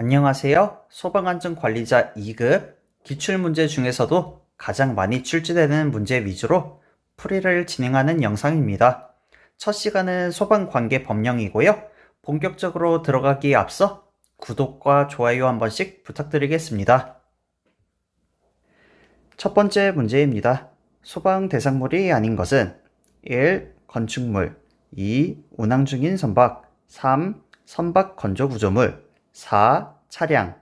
안녕하세요. 소방안전 관리자 2급 기출문제 중에서도 가장 많이 출제되는 문제 위주로 풀이를 진행하는 영상입니다. 첫 시간은 소방관계 법령이고요. 본격적으로 들어가기에 앞서 구독과 좋아요 한 번씩 부탁드리겠습니다. 첫 번째 문제입니다. 소방 대상물이 아닌 것은 1. 건축물 2. 운항 중인 선박 3. 선박 건조 구조물 4. 차량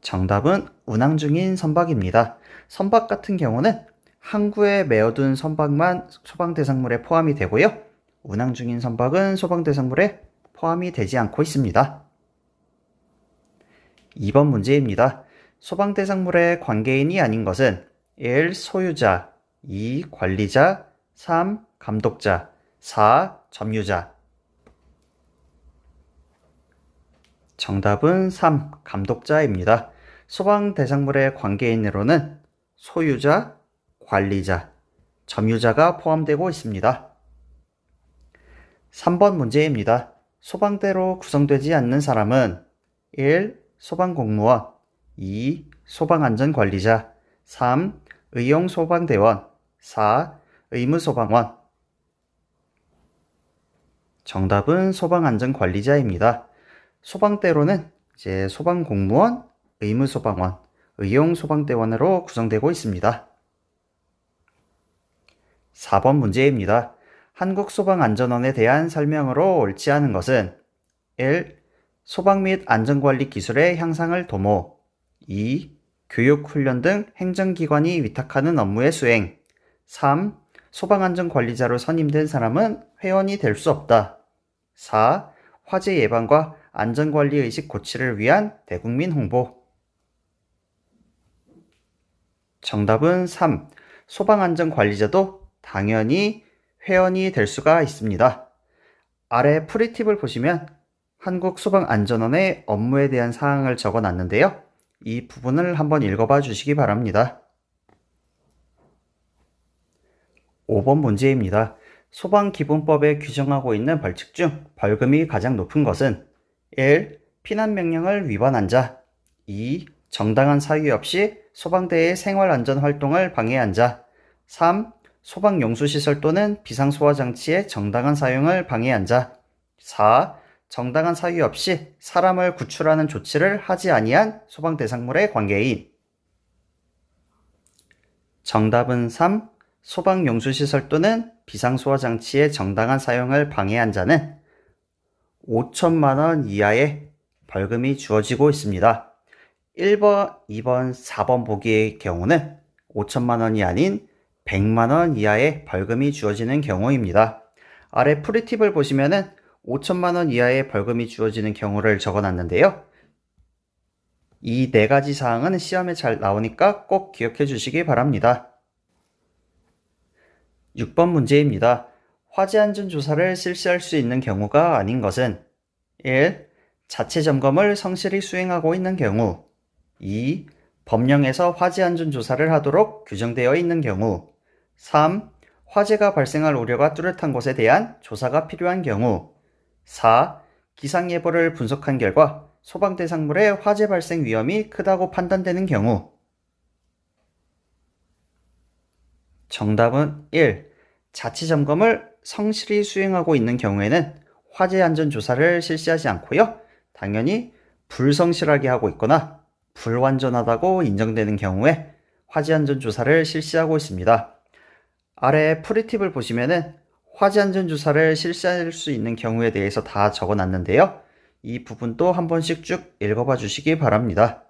정답은 운항 중인 선박입니다. 선박 같은 경우는 항구에 메어둔 선박만 소방 대상물에 포함이 되고요. 운항 중인 선박은 소방 대상물에 포함이 되지 않고 있습니다. 2번 문제입니다. 소방 대상물의 관계인이 아닌 것은 1. 소유자 2. 관리자 3. 감독자 4. 점유자 정답은 3. 감독자입니다. 소방 대상물의 관계인으로는 소유자, 관리자, 점유자가 포함되고 있습니다. 3번 문제입니다. 소방대로 구성되지 않는 사람은 1. 소방공무원 2. 소방안전관리자 3. 의용소방대원 4. 의무소방원 정답은 소방안전관리자입니다. 소방대로는 이제 소방공무원, 의무소방원, 의용소방대원으로 구성되고 있습니다. 4번 문제입니다. 한국소방안전원에 대한 설명으로 옳지 않은 것은 1. 소방 및 안전관리 기술의 향상을 도모 2. 교육훈련 등 행정기관이 위탁하는 업무의 수행 3. 소방안전관리자로 선임된 사람은 회원이 될 수 없다 4. 화재 예방과 안전관리 의식 고취를 위한 대국민 홍보. 정답은 3. 소방안전관리자도 당연히 회원이 될 수가 있습니다. 아래 프리팁을 보시면 한국소방안전원의 업무에 대한 사항을 적어 놨는데요. 이 부분을 한번 읽어봐 주시기 바랍니다. 5번 문제입니다. 소방기본법에 규정하고 있는 벌칙 중 벌금이 가장 높은 것은 1. 피난 명령을 위반한 자 2. 정당한 사유 없이 소방대의 생활안전 활동을 방해한 자 3. 소방 용수시설 또는 비상소화장치의 정당한 사용을 방해한 자 4. 정당한 사유 없이 사람을 구출하는 조치를 하지 아니한 소방 대상물의 관계인 정답은 3. 소방 용수시설 또는 비상소화장치의 정당한 사용을 방해한 자는 5천만 원 이하의 벌금이 주어지고 있습니다. 1번, 2번, 4번 보기의 경우는 5천만 원이 아닌 100만 원 이하의 벌금이 주어지는 경우입니다. 아래 프리팁을 보시면은 5천만 원 이하의 벌금이 주어지는 경우를 적어 놨는데요. 이 네 가지 사항은 시험에 잘 나오니까 꼭 기억해 주시기 바랍니다. 6번 문제입니다. 화재 안전 조사를 실시할 수 있는 경우가 아닌 것은 1. 자체 점검을 성실히 수행하고 있는 경우 2. 법령에서 화재 안전 조사를 하도록 규정되어 있는 경우 3. 화재가 발생할 우려가 뚜렷한 곳에 대한 조사가 필요한 경우 4. 기상 예보를 분석한 결과 소방 대상물의 화재 발생 위험이 크다고 판단되는 경우 정답은 1. 자치 점검을 성실히 수행하고 있는 경우에는 화재 안전 조사를 실시하지 않고요. 당연히 불성실하게 하고 있거나 불완전하다고 인정되는 경우에 화재 안전 조사를 실시하고 있습니다. 아래 프리팁을 보시면은 화재 안전 조사를 실시할 수 있는 경우에 대해서 다 적어 놨는데요. 이 부분도 한 번씩 쭉 읽어봐 주시기 바랍니다.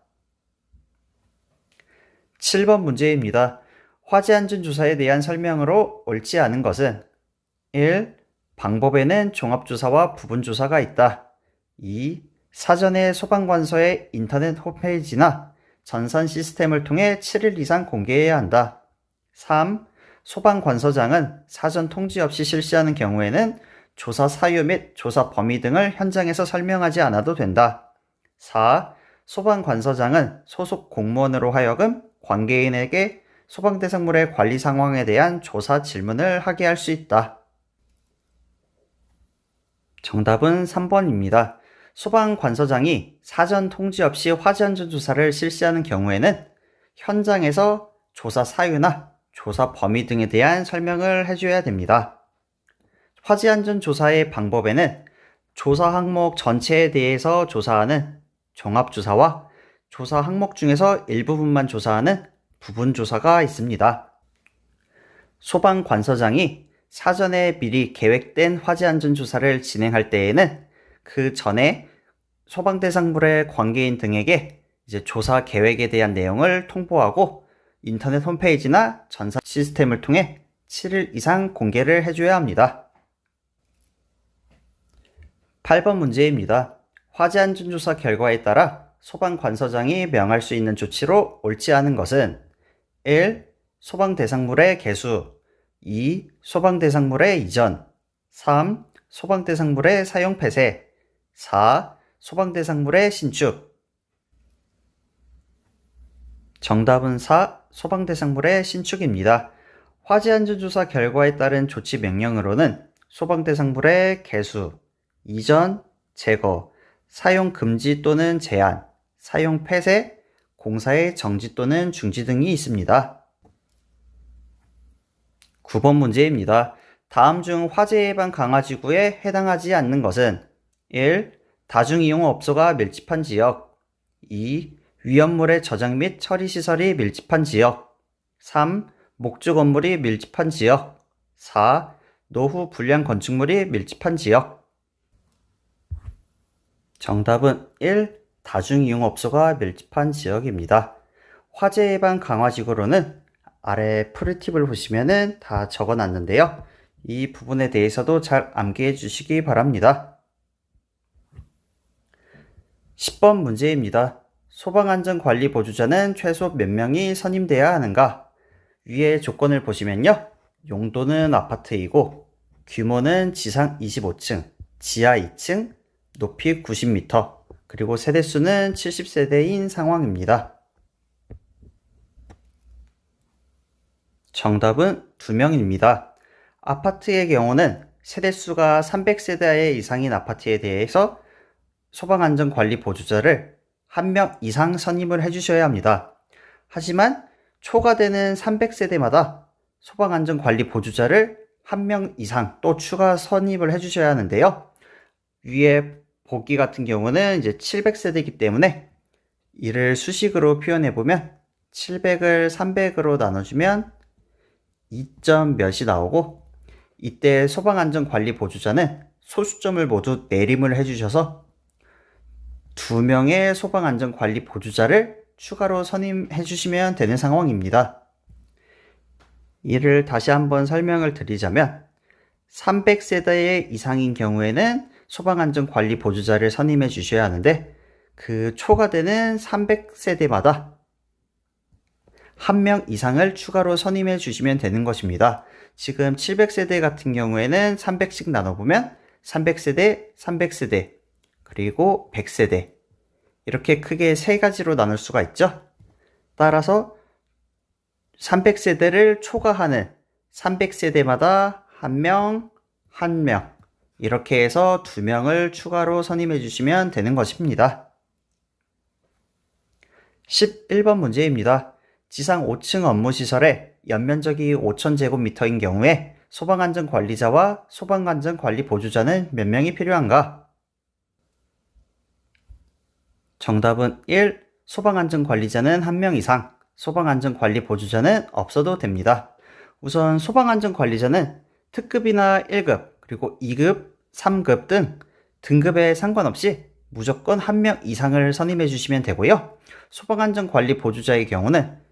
7번 문제입니다. 화재 안전 조사에 대한 설명으로 옳지 않은 것은 1. 방법에는 종합조사와 부분조사가 있다. 2. 사전에 소방관서의 인터넷 홈페이지나 전산 시스템을 통해 7일 이상 공개해야 한다. 3. 소방관서장은 사전 통지 없이 실시하는 경우에는 조사 사유 및 조사 범위 등을 현장에서 설명하지 않아도 된다. 4. 소방관서장은 소속 공무원으로 하여금 관계인에게 소방대상물의 관리 상황에 대한 조사 질문을 하게 할 수 있다. 정답은 3번입니다. 소방관서장이 사전 통지 없이 화재 안전 조사를 실시하는 경우에는 현장에서 조사 사유나 조사 범위 등에 대한 설명을 해줘야 됩니다. 화재 안전 조사의 방법에는 조사 항목 전체에 대해서 조사하는 종합조사와 조사 항목 중에서 일부분만 조사하는 부분조사가 있습니다. 소방관서장이 사전에 미리 계획된 화재 안전 조사를 진행할 때에는 그 전에 소방 대상물의 관계인 등에게 이제 조사 계획에 대한 내용을 통보하고 인터넷 홈페이지나 전산 시스템을 통해 7일 이상 공개를 해줘야 합니다. 8번 문제입니다. 화재 안전 조사 결과에 따라 소방 관서장이 명할 수 있는 조치로 옳지 않은 것은 1. 소방 대상물의 개수 2. 소방 대상물의 이전 3. 소방 대상물의 사용 폐쇄 4. 소방 대상물의 신축 정답은 4. 소방 대상물의 신축입니다. 화재 안전 조사 결과에 따른 조치 명령으로는 소방 대상물의 개수, 이전, 제거, 사용 금지 또는 제한, 사용 폐쇄, 공사의 정지 또는 중지 등이 있습니다. 9번 문제입니다. 다음 중 화재 예방 강화지구에 해당하지 않는 것은 1. 다중이용업소가 밀집한 지역 2. 위험물의 저장 및 처리 시설이 밀집한 지역 3. 목조 건물이 밀집한 지역 4. 노후 불량 건축물이 밀집한 지역 정답은 1. 다중이용업소가 밀집한 지역입니다. 화재 예방 강화지구로는 아래 프리팁을 보시면은 다 적어 놨는데요. 이 부분에 대해서도 잘 암기해 주시기 바랍니다. 10번 문제입니다. 소방안전관리 보조자는 최소 몇 명이 선임돼야 하는가? 위의 조건을 보시면요. 용도는 아파트이고 규모는 지상 25층, 지하 2층, 높이 90m, 그리고 세대수는 70세대인 상황입니다. 정답은 2명입니다. 아파트의 경우는 세대수가 300세대 이상인 아파트에 대해서 소방안전관리 보조자를 1명 이상 선임을 해주셔야 합니다. 하지만 초과되는 300세대마다 소방안전관리 보조자를 1명 이상 또 추가 선임을 해주셔야 하는데요. 위에 보기 같은 경우는 이제 700세대이기 때문에 이를 수식으로 표현해 보면 700을 300으로 나눠주면 2점 몇이 나오고 이때 소방안전관리 보조자는 소수점을 모두 내림을 해주셔서 두 명의 소방안전관리 보조자를 추가로 선임해 주시면 되는 상황입니다. 이를 다시 한번 설명을 드리자면 300세대 이상인 경우에는 소방안전관리 보조자를 선임해 주셔야 하는데 그 초과되는 300세대마다 한 명 이상을 추가로 선임해 주시면 되는 것입니다. 지금 700세대 같은 경우에는 300씩 나눠보면 300세대, 300세대, 그리고 100세대. 이렇게 크게 세 가지로 나눌 수가 있죠. 따라서 300세대를 초과하는 300세대마다 한 명, 한 명, 이렇게 해서 두 명을 추가로 선임해 주시면 되는 것입니다. 11번 문제입니다. 지상 5층 업무 시설에 연면적이 5,000제곱미터인 경우에 소방안전 관리자와 소방안전 관리 보조자는 몇 명이 필요한가? 정답은 1. 소방안전 관리자는 한명 이상, 소방안전 관리 보조자는 없어도 됩니다. 우선 소방안전 관리자는 특급이나 1급, 그리고 2급, 3급 등 등급에 상관없이 무조건 한명 이상을 선임해 주시면 되고요. 소방안전 관리 보조자의 경우는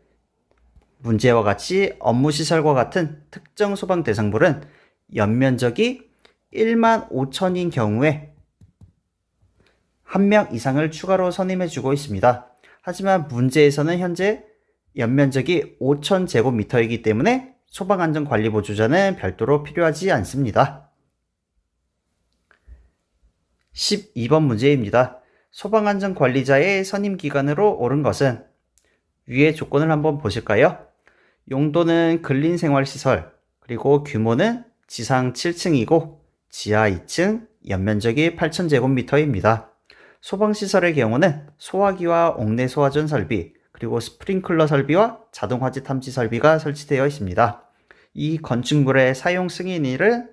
문제와 같이 업무시설과 같은 특정 소방 대상물은 연면적이 1만 5천인 경우에 한 명 이상을 추가로 선임해 주고 있습니다. 하지만 문제에서는 현재 연면적이 5천 제곱미터이기 때문에 소방안전관리보조자는 별도로 필요하지 않습니다. 12번 문제입니다. 소방안전관리자의 선임기관으로 옳은 것은 위의 조건을 한번 보실까요? 용도는 근린생활시설, 그리고 규모는 지상 7층이고 지하 2층, 연면적이 8,000제곱미터입니다. 소방시설의 경우는 소화기와 옥내 소화전 설비, 그리고 스프링클러 설비와 자동 화재 탐지 설비가 설치되어 있습니다. 이 건축물의 사용 승인일은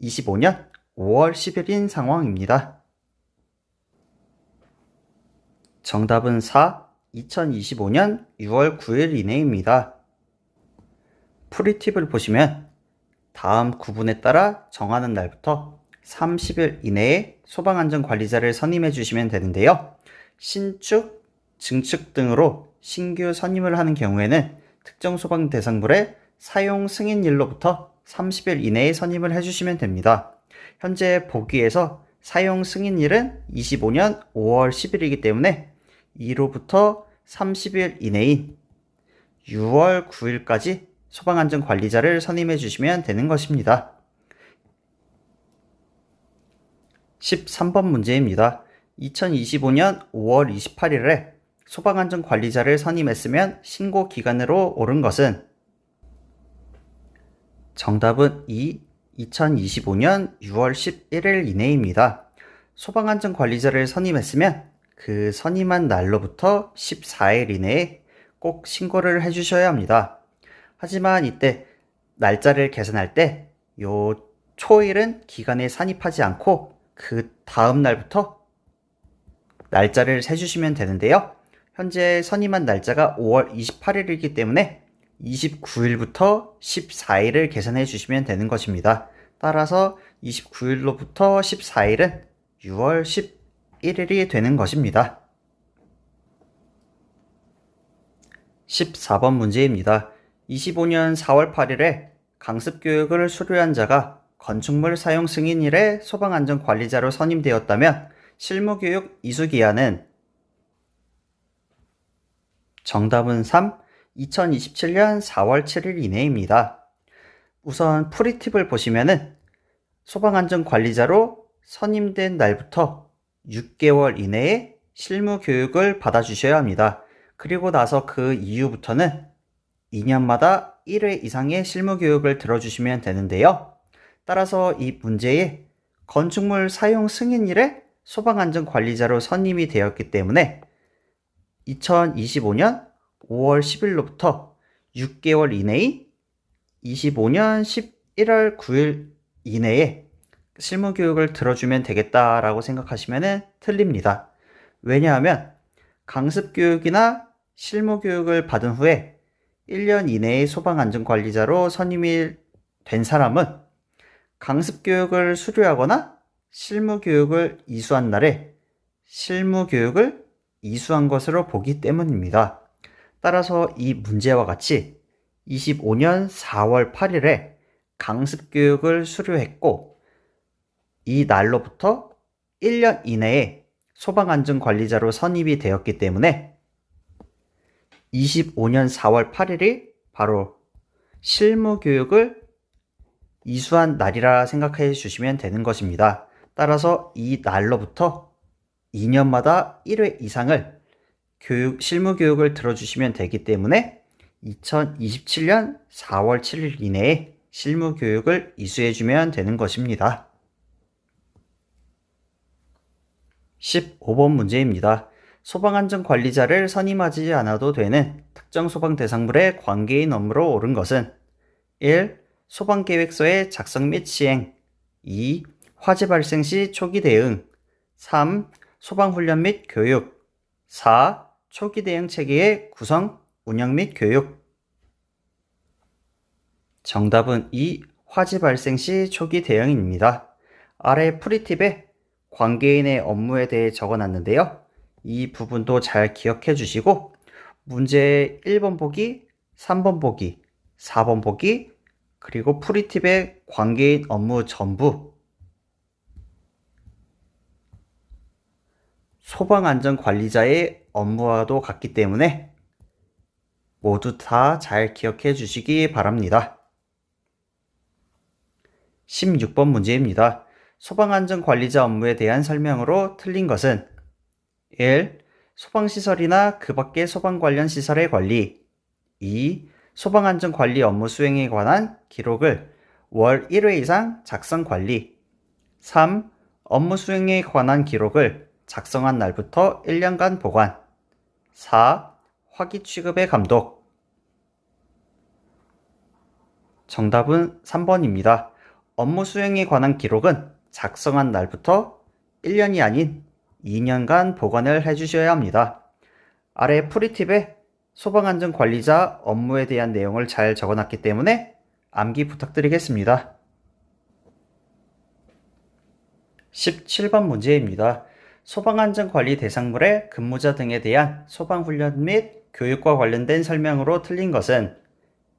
25년 5월 10일인 상황입니다. 정답은 4, 2025년 6월 9일 이내입니다. 프리팁을 보시면 다음 구분에 따라 정하는 날부터 30일 이내에 소방안전관리자를 선임해 주시면 되는데요. 신축, 증축 등으로 신규 선임을 하는 경우에는 특정 소방 대상물의 사용 승인일로부터 30일 이내에 선임을 해주시면 됩니다. 현재 보기에서 사용 승인일은 25년 5월 10일이기 때문에 이로부터 30일 이내인 6월 9일까지 소방안전 관리자를 선임해 주시면 되는 것입니다. 13번 문제입니다. 2025년 5월 28일에 소방안전 관리자를 선임했으면 신고 기간으로 옳은 것은 정답은 2. 2025년 6월 11일 이내입니다. 소방안전 관리자를 선임했으면 그 선임한 날로부터 14일 이내에 꼭 신고를 해주셔야 합니다. 하지만 이때 날짜를 계산할 때 요 초일은 기간에 산입하지 않고 그 다음 날부터 날짜를 세주시면 되는데요. 현재 선임한 날짜가 5월 28일이기 때문에 29일부터 14일을 계산해 주시면 되는 것입니다. 따라서 29일로부터 14일은 6월 11일이 되는 것입니다. 14번 문제입니다. 25년 4월 8일에 강습교육을 수료한 자가 건축물 사용 승인일에 소방안전관리자로 선임되었다면 실무교육 이수기한은 정답은 3. 2027년 4월 7일 이내입니다. 우선 프리팁을 보시면은 소방안전관리자로 선임된 날부터 6개월 이내에 실무 교육을 받아주셔야 합니다. 그리고 나서 그 이후부터는 2년마다 1회 이상의 실무 교육을 들어주시면 되는데요. 따라서 이 문제에 건축물 사용 승인일에 소방안전 관리자로 선임이 되었기 때문에 2025년 5월 10일로부터 6개월 이내의 25년 11월 9일 이내에 실무 교육을 들어주면 되겠다라고 생각하시면 틀립니다. 왜냐하면 강습 교육이나 실무 교육을 받은 후에 1년 이내의 소방안전관리자로 선임이 된 사람은 강습 교육을 수료하거나 실무 교육을 이수한 날에 실무 교육을 이수한 것으로 보기 때문입니다. 따라서 이 문제와 같이 25년 4월 8일에 강습 교육을 수료했고 이 날로부터 1년 이내에 소방안전관리자로 선임이 되었기 때문에 25년 4월 8일이 바로 실무 교육을 이수한 날이라 생각해 주시면 되는 것입니다. 따라서 이 날로부터 2년마다 1회 이상을 교육, 실무 교육을 들어주시면 되기 때문에 2027년 4월 7일 이내에 실무 교육을 이수해 주면 되는 것입니다. 15번 문제입니다. 소방안전 관리자를 선임하지 않아도 되는 특정 소방 대상물의 관계인 업무로 옳은 것은 1. 소방계획서의 작성 및 시행 2. 화재 발생 시 초기 대응 3. 소방훈련 및 교육 4. 초기 대응 체계의 구성, 운영 및 교육 정답은 2. 화재 발생 시 초기 대응입니다. 아래 프리팁에 관계인의 업무에 대해 적어놨는데요. 이 부분도 잘 기억해 주시고 문제 1번 보기, 3번 보기, 4번 보기, 그리고 프리팁의 관계인 업무 전부 소방안전관리자의 업무와도 같기 때문에 모두 다 잘 기억해 주시기 바랍니다. 16번 문제입니다. 소방안전관리자 업무에 대한 설명으로 틀린 것은 1. 소방시설이나 그 밖의 소방 관련 시설의 관리 2. 소방안전 관리 업무 수행에 관한 기록을 월 1회 이상 작성 관리 3. 업무 수행에 관한 기록을 작성한 날부터 1년간 보관. 4. 화기 취급의 감독. 정답은 3번입니다. 업무 수행에 관한 기록은 작성한 날부터 1년이 아닌 2년간 보관을 해주셔야 합니다. 아래 프리팁에 소방안전 관리자 업무에 대한 내용을 잘 적어놨기 때문에 암기 부탁드리겠습니다. 17번 문제입니다. 소방안전관리 대상물의 근무자 등에 대한 소방훈련 및 교육과 관련된 설명으로 틀린 것은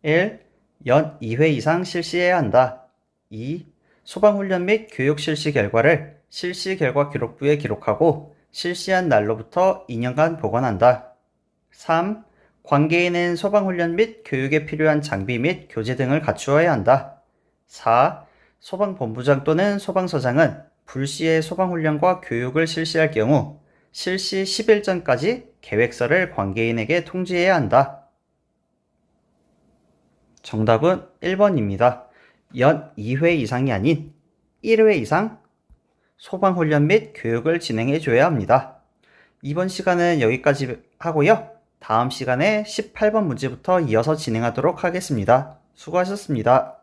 1. 연 2회 이상 실시해야 한다. 2. 소방훈련 및 교육 실시 결과를 실시 결과 기록부에 기록하고 실시한 날로부터 2년간 보관한다. 3. 관계인은 소방훈련 및 교육에 필요한 장비 및 교재 등을 갖추어야 한다. 4. 소방본부장 또는 소방서장은 불시에 소방훈련과 교육을 실시할 경우 실시 10일 전까지 계획서를 관계인에게 통지해야 한다. 정답은 1번입니다. 연 2회 이상이 아닌 1회 이상 소방훈련 및 교육을 진행해 줘야 합니다. 이번 시간은 여기까지 하고요. 다음 시간에 18번 문제부터 이어서 진행하도록 하겠습니다. 수고하셨습니다.